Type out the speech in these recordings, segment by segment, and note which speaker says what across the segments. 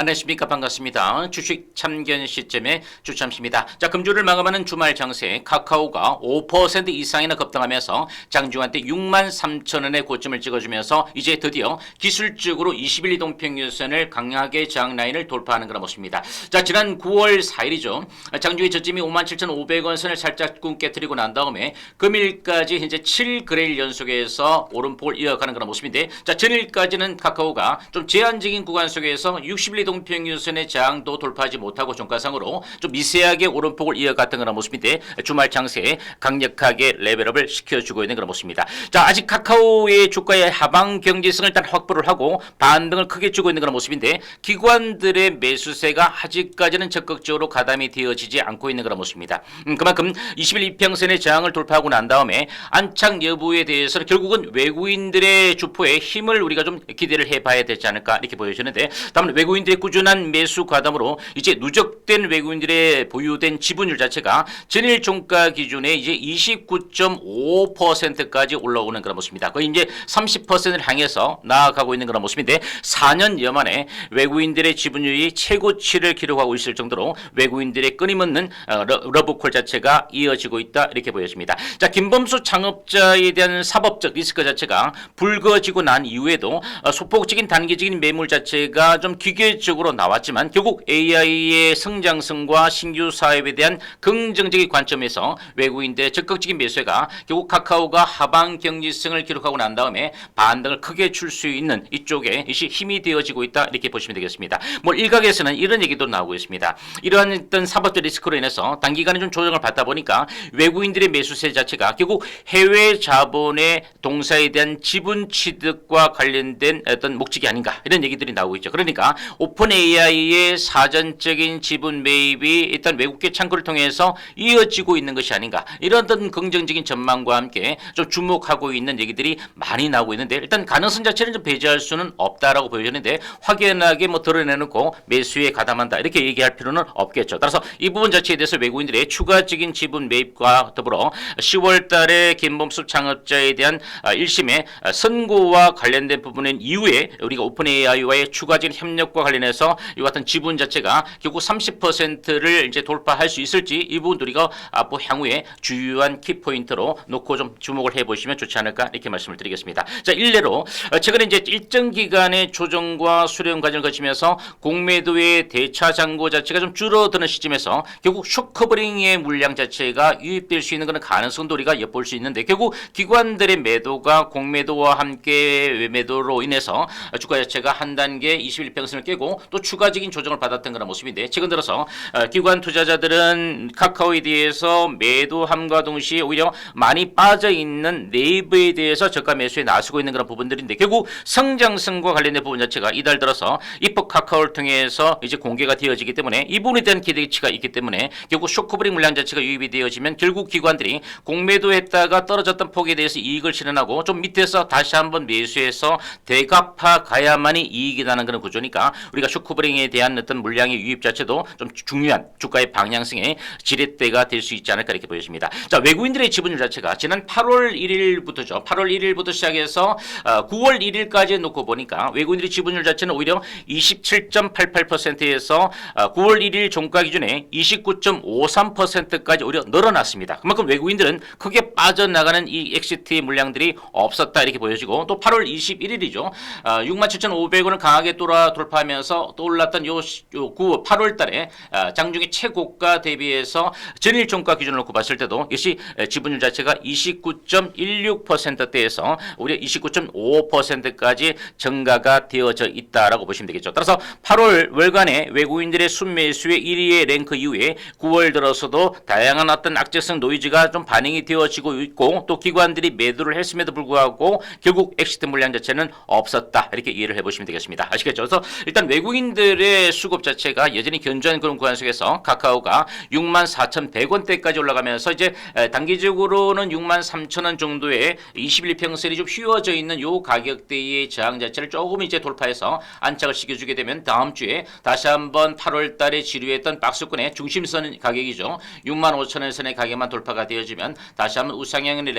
Speaker 1: 안녕하십니까 반갑습니다. 주식 참견 시점의 주참입니다. 자 금주를 마감하는 주말 장세 카카오가 5% 이상이나 급등하면서 장중한테 6만 3천 원의 고점을 찍어주면서 이제 드디어 기술적으로 21 이동평균선을 강하게 저항 라인을 돌파하는 그런 모습입니다. 자 지난 9월 4일이죠. 장중의 저점이 5만 7,500원 선을 살짝 꿈 깨뜨리고 난 다음에 금일까지 현재 7그레일 연속에서 오름폭을 이어가는 그런 모습인데 자 전일까지는 카카오가 좀 제한적인 구간 속에서 61이 동평균선의 저항도 돌파하지 못하고 종가상으로 좀 미세하게 오름폭을 이어갔던 그런 모습인데 주말 장세에 강력하게 레벨업을 시켜주고 있는 그런 모습입니다. 자 아직 카카오의 주가의 하방 경제성을 일단 확보를 하고 반등을 크게 주고 있는 그런 모습인데 기관들의 매수세가 아직까지는 적극적으로 가담이 되어지지 않고 있는 그런 모습입니다. 음, 그만큼 21이평선의 저항을 돌파하고 난 다음에 안착 여부에 대해서는 결국은 외국인들의 주포의 힘을 우리가 좀 기대를 해봐야 되지 않을까 이렇게 보여지는데 다만 외국인들의 꾸준한 매수 과담으로 이제 누적된 외국인들의 보유된 지분율 자체가 전일 종가 기준에 이제 29.5%까지 올라오는 그런 모습입니다. 거의 이제 30%를 향해서 나아가고 있는 그런 모습인데 4년여 만에 외국인들의 지분율이 최고치를 기록하고 있을 정도로 외국인들의 끊임없는 어, 러- 러브콜 자체가 이어지고 있다 이렇게 보여집니다. 자 김범수 창업자에 대한 사법적 리스크 자체가 불거지고 난 이후에도 어, 소폭적인 단기적인 매물 자체가 좀 기계적 으로 나왔지만 결국 AI의 성장성과 신규 사업에 대한 긍정적인 관점에서 외국인들의 적극적인 매수가 결국 카카오가 하방 경제성을 기록하고 난 다음에 반등을 크게 줄 수 있는 이쪽에 힘이 되어지고 있다 이렇게 보시면 되겠습니다. 뭐 일각에서는 이런 얘기도 나오고 있습니다. 이러한 어떤 사법적 리스크로 인해서 단기간에 좀 조정을 받다 보니까 외국인들의 매수세 자체가 결국 해외 자본의 동사에 대한 지분 취득과 관련된 어떤 목적이 아닌가 이런 얘기들이 나오고 있죠. 그러니까 오픈 AI의 사전적인 지분 매입이 일단 외국계 창구를 통해서 이어지고 있는 것이 아닌가 이런 어떤 긍정적인 전망과 함께 좀 주목하고 있는 얘기들이 많이 나오고 있는데 일단 가능성 자체는 좀 배제할 수는 없다라고 보여지는데 확연하게 뭐 드러내놓고 매수에 가담한다 이렇게 얘기할 필요는 없겠죠. 따라서 이 부분 자체에 대해서 외국인들의 추가적인 지분 매입과 더불어 10월 달에 김범수 창업자에 대한 아, 1심의 선고와 관련된 부분은 이후에 우리가 오픈 AI와의 추가적인 협력과 관련 해서 이 같은 지분 자체가 결국 30%를 이제 돌파할 수 있을지 이 부분도 우리가 앞으로 향후에 주요한 키포인트로 놓고 좀 주목을 해보시면 좋지 않을까 이렇게 말씀을 드리겠습니다. 자 일례로 어, 최근에 이제 일정 기간의 조정과 수렴 과정을 거치면서 공매도의 대차 잔고 자체가 좀 줄어드는 시점에서 결국 쇼커버링의 물량 자체가 유입될 수 있는 그런 가능성도 우리가 엿볼 수 있는데 결국 기관들의 매도가 공매도와 함께 외매도로 인해서 주가 자체가 한 단계 21평선을 깨고 또 추가적인 조정을 받았던 그런 모습인데 최근 들어서 어, 기관 투자자들은 카카오에 대해서 매도함과 동시에 오히려 많이 빠져 있는 네이버에 대해서 저가 매수에 나서고 있는 그런 부분들인데 결국 성장성과 관련된 부분 자체가 이달 들어서 입법 카카오를 통해서 이제 공개가 되어지기 때문에 이 부분에 대한 기대치가 있기 때문에 결국 쇼크브링 물량 자체가 유입이 되어지면 결국 기관들이 공매도했다가 떨어졌던 폭에 대해서 이익을 실현하고 좀 밑에서 다시 한번 매수해서 대갚아 가야만이 이익이 나는 그런 구조니까 우리가 쇼크브링에 대한 어떤 물량의 유입 자체도 좀 중요한 주가의 방향성의 지렛대가 될 수 있지 않을까 이렇게 보여집니다. 자 외국인들의 지분율 자체가 지난 8월 1일부터죠. 8월 1일부터 시작해서 어, 9월 1일까지 놓고 보니까 외국인들의 지분율 자체는 오히려 27.88%에서 어, 9월 1일 종가 기준에 29.53%까지 오히려 늘어났습니다. 그만큼 외국인들은 크게 빠져나가는 이 엑시트의 물량들이 없었다 이렇게 보여지고 또 8월 21일이죠. 어, 67,500원을 강하게 돌아 돌파하면서 또 올랐던 요, 시- 요 9, 8월 달에 어, 장중의 최고가 대비해서 전일 종가 기준으로 봤을 때도 역시 에, 지분율 자체가 29.16%대에서 오히려 29.5%까지 증가가 되어져 있다라고 보시면 되겠죠. 따라서 8월 월간에 외국인들의 순매수의 1위의 랭크 이후에 9월 들어서도 다양한 어떤 악재성 노이즈가 좀 반영이 되어지고 있고 또 기관들이 매도를 했음에도 불구하고 결국 엑시트 물량 자체는 없었다 이렇게 이해를 해보시면 되겠습니다. 아시겠죠? 그래서 일단 외 국인들의 수급 자체가 여전히 견조한 그런 구간 속에서 카카오가 64,100원대까지 올라가면서 이제 에, 단기적으로는 63,000원 정도의 21평선이 좀 휘어져 있는 요 가격대의 저항 자체를 조금 이제 돌파해서 안착을 시켜주게 되면 다음 주에 다시 한번 8월 달에 지류했던 박스권의 중심선 가격이죠. 65,000원 선의 가격만 돌파가 되어지면 다시 한번 우상향의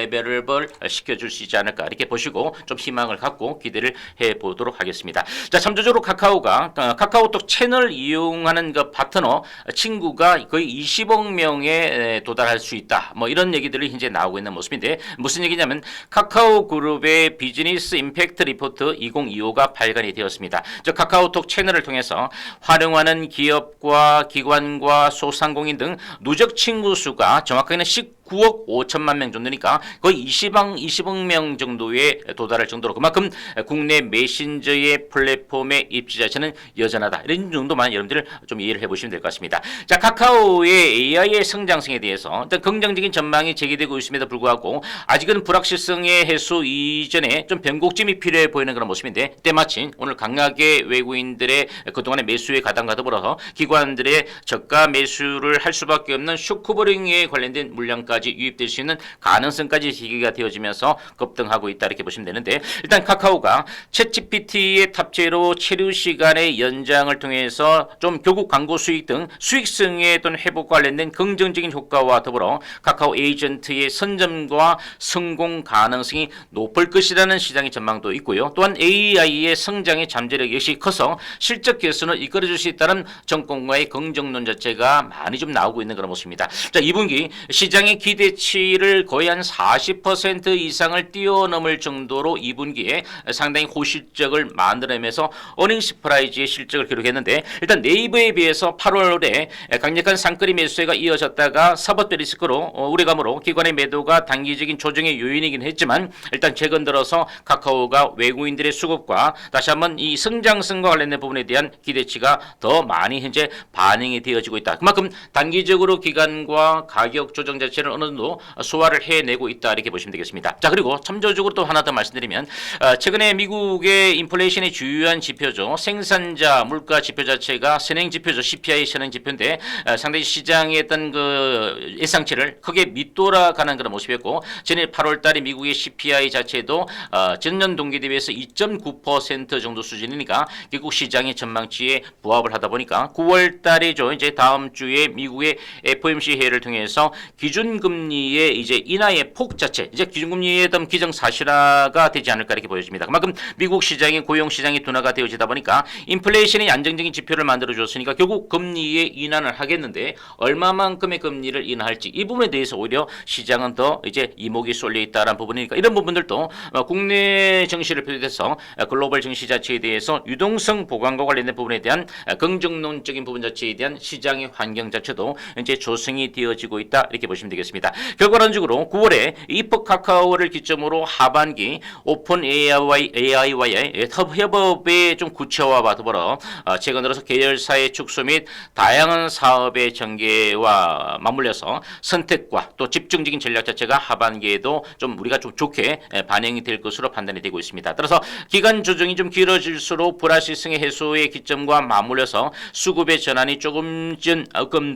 Speaker 1: 수 있지 않을까 이렇게 보시고 좀 희망을 갖고 기대를 해보도록 하겠습니다. 자, 참조적으로 카카오가 어, 카카오톡 채널 이용하는 그 파트너 친구가 거의 20억 명에 에, 도달할 수 있다. 뭐 이런 얘기들이 현재 나오고 있는 모습인데 무슨 얘기냐면 카카오 그룹의 비즈니스 임팩트 리포트 2025가 발간이 되었습니다. 저 카카오톡 채널을 통해서 활용하는 기업과 기관과 소상공인 등 누적 친구 수가 정확하게는 19 억 5천만 명 정도니까 거의 20억 20억 명 정도에 도달할 정도로 그만큼 국내 메신저의 플랫폼의 입지 자체는 여전하다. 이런 정도만 여러분들 좀 이해를 해보시면 될 것 같습니다. 자 카카오의 AI의 성장성에 대해서 일단 긍정적인 전망이 제기되고 있음에도 불구하고 아직은 불확실성의 해소 이전에 좀 변곡점이 필요해 보이는 그런 모습인데 때마침 오늘 강하게 외국인들의 그동안의 매수에 가담과 더불어서 기관들의 저가 매수를 할 수밖에 없는 쇼크버링에 관련된 물량까지 유입될 수 있는 가능성까지 제기가 되어지면서 급등하고 있다 이렇게 보시면 되는데 일단 카카오가 챗GPT의 탑재로 체류 시간의 연장을 통해서 좀 결국 광고 수익 등 수익성의 어떤 회복 관련된 긍정적인 효과와 더불어 카카오 에이전트의 선점과 성공 가능성이 높을 것이라는 시장의 전망도 있고요. 또한 AI의 성장의 잠재력 역시 커서 실적 개선을 이끌어줄 수 있다는 정권과의 긍정론 자체가 많이 좀 나오고 있는 그런 모습입니다. 자, 2분기 시장의 기 대치를 거의 한 40% 이상을 뛰어넘을 정도로 2분기에 상당히 고실적을 만들어내면서 어닝 스프라이즈의 실적을 기록했는데 일단 네이버에 비해서 8월에 강력한 상거리 매수세가 이어졌다가 사법대 리스크로 어, 우려감으로 기관의 매도가 단기적인 조정의 요인이긴 했지만 일단 최근 들어서 카카오가 외국인들의 수급과 다시 한번 이 성장성과 관련된 부분에 대한 기대치가 더 많이 현재 반영이 되어지고 있다. 그만큼 단기적으로 기간과 가격 조정 자체를 어느 정도 소화를 해내고 있다 이렇게 보시면 되겠습니다. 자 그리고 첨조적으로 또 하나 더 말씀드리면 어, 최근에 미국의 인플레이션의 주요한 지표죠. 생산자 물가 지표 자체가 선행 지표죠. CPI 선행 지표인데 어, 상당히 시장의 어떤 그 예상치를 크게 밑돌아가는 그런 모습이었고 전일 8월달에 미국의 CPI 자체도 어, 전년 동기 대비해서 2.9% 정도 수준이니까 결국 시장의 전망치에 부합을 하다 보니까 9월달이죠. 이제 다음 주에 미국의 FOMC 회의를 통해서 기준금 리의 이제 인하의 폭 자체 이제 기준금리의 어떤 기정사실화가 되지 않을까 이렇게 보여집니다. 그만큼 미국 시장의 고용 시장이 둔화가 되어지다 보니까 인플레이션이 안정적인 지표를 만들어 줬으니까 결국 금리의 인하를 하겠는데 얼마만큼의 금리를 인하할지 이 부분에 대해서 오히려 시장은 더 이제 이목이 쏠려 있다라는 부분이니까 이런 부분들도 어, 국내 증시를 비롯해서 어, 글로벌 증시 자체에 대해서 유동성 보강과 관련된 부분에 대한 어, 긍정론적인 부분 자체에 대한 시장의 환경 자체도 이제 조성이 되어지고 있다 이렇게 보시면 되겠습니다. 결과론적으로 9월에 이퍼 카카오를 기점으로 하반기 오픈 AI, AI와의 협업의 좀 구체화와 더불어 어, 최근 들어서 계열사의 축소 및 다양한 사업의 전개와 맞물려서 선택과 또 집중적인 전략 자체가 하반기에도 좀 우리가 좀 좋게 에, 반영이 될 것으로 판단이 되고 있습니다. 따라서 기간 조정이 좀 길어질수록 불확실성의 해소의 기점과 맞물려서 수급의 전환이 조금 전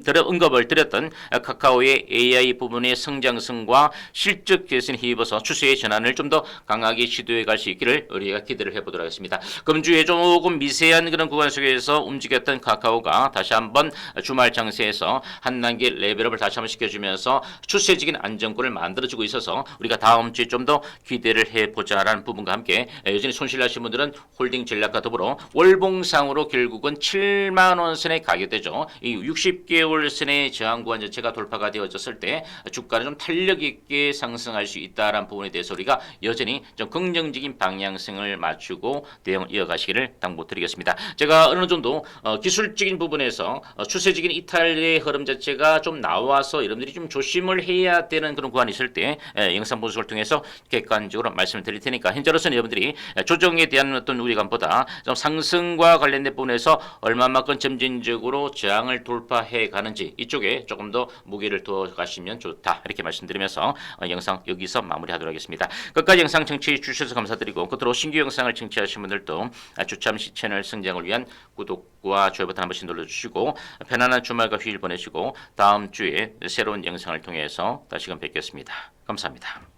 Speaker 1: 들어 언급을 드렸던 어, 카카오의 AI 부분의 성장성과 실적 개선에 힘입어서 추세의 전환을 좀 더 강하게 시도해 갈 수 있기를 우리가 기대를 해보도록 하겠습니다. 금주에 조금 미세한 그런 구간 속에서 움직였던 카카오가 다시 한번 주말 장세에서 한 단계 레벨업을 다시 한번 시켜주면서 추세적인 안정권을 만들어주고 있어서 우리가 다음 주에 좀 더 기대를 해보자라는 부분과 함께 여전히 손실나신 분들은 홀딩 전략과 더불어 월봉상으로 결국은 7만 원 선의 가격대죠. 이 60개월 선의 저항 구간 자체가 돌파가 되어졌을 때 주가는 좀 탄력 있게 상승할 수 있다라는 부분에 대해서 우리가 여전히 좀 긍정적인 방향성을 맞추고 대응을 이어가시기를 당부드리겠습니다. 제가 어느 정도 어, 기술적인 부분에서 어, 추세적인 이탈의 흐름 자체가 좀 나와서 여러분들이 좀 조심을 해야 되는 그런 구간이 있을 때 에, 영상 분석을 통해서 객관적으로 말씀을 드릴 테니까 현재로서는 여러분들이 조정에 대한 어떤 우려감보다 좀 상승과 관련된 부분에서 얼마만큼 점진적으로 저항을 돌파해 가는지 이쪽에 조금 더 무게를 두어 가시면 좋다 이렇게 말씀드리면서 어, 영상 여기서 마무리하도록 하겠습니다. 끝까지 영상 청취해 주셔서 감사드리고 끝으로 신규 영상을 청취하신 분들도 아, 주참시 채널 성장을 위한 구독과 좋아요 버튼 한 번씩 눌러주시고 편안한 주말과 휴일 보내시고 다음 주에 새로운 영상을 통해서 다시금 뵙겠습니다. 감사합니다.